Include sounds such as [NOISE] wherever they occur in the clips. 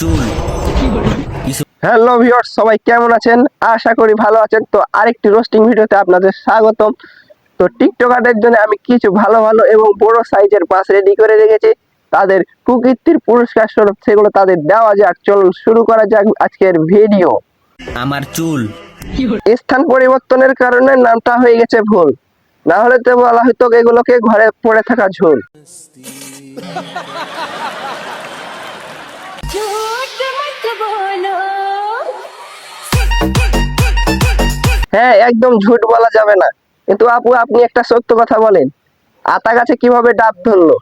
চুল। Hello viewers সবাই কেমন আছেন? আশা করি ভালো আছেন। তো আরেকটি রোস্টিং ভিডিওতে আপনাদের স্বাগতম। তো টিকটকারদের জন্য আমি কিছু ভালো ভালো এবং বড় সাইজের পাস রেডি করে রেখেছি। তাদের কুকীর্তির পুরস্কার স্বরূপ সেগুলো তাদের দেওয়া যাক। চলুন শুরু করা যাক আজকের ভিডিও আমার চুল। স্থান পরিবর্তনের কারণে নামটা হয়ে গেছে ভুল। না হলে তো বলা হতো এগুলোকে ঘরে পড়ে থাকা ঝুল। [LAUGHS] হ্যাঁ একদম ঝুট বলা যাবে না। কিন্তু আপু আপনি একটা সত্য কথা বলেন। আতা গাছে কীভাবে ডাব ধরলো?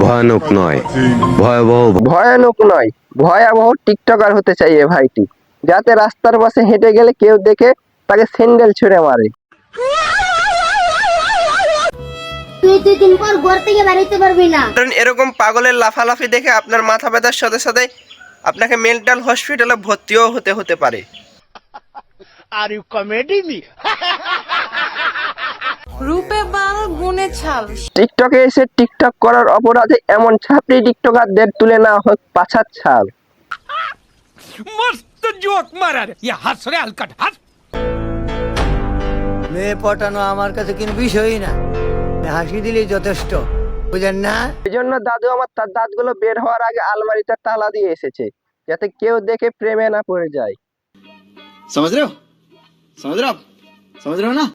ভয়ানক নয় ভয়াবহ ভয়ানক নয় ভয়াবহ টিকটকার হতে চাই এ ভাইটি। যাতে রাস্তার পাশে হেঁটে গেলে কেউ দেখে তাকে স্যান্ডেল ছুঁড়ে মারে। দুদিন পর ঘর থেকে বাড়িতে পারবি না। কারণ এরকম পাগলের লাফালাফি দেখে আপনার মাথা ব্যথার সাথে সাথে আপনাকে মেন্টাল হসপিটালে ভর্তিও হতে হতে পারে। আর ইউ কমেডি মি রূপে বাল গুনে ছাল। টিকটকে এসে টিকটক করার অপরাধে এমন ছাপড়ি টিকটকারদের তুলে না হোক পাছাত ছাল। মস্ত জোক মারার ইয়া হাস রে আলকাট হাস। মেয়ে পটানো আমার কাছে কিন্তু বিষয়ই না। হাসি দিলেই যথেষ্ট বুঝেন না এই জন্য দাদু আমার তার দাঁতগুলো বের হওয়ার আগে আলমারিতে তালা দিয়ে এসেছে যাতে কেউ দেখে প্রেমে না পড়ে যায় समझ रहे हो समझ रहे हो आप समझ रहे हो ना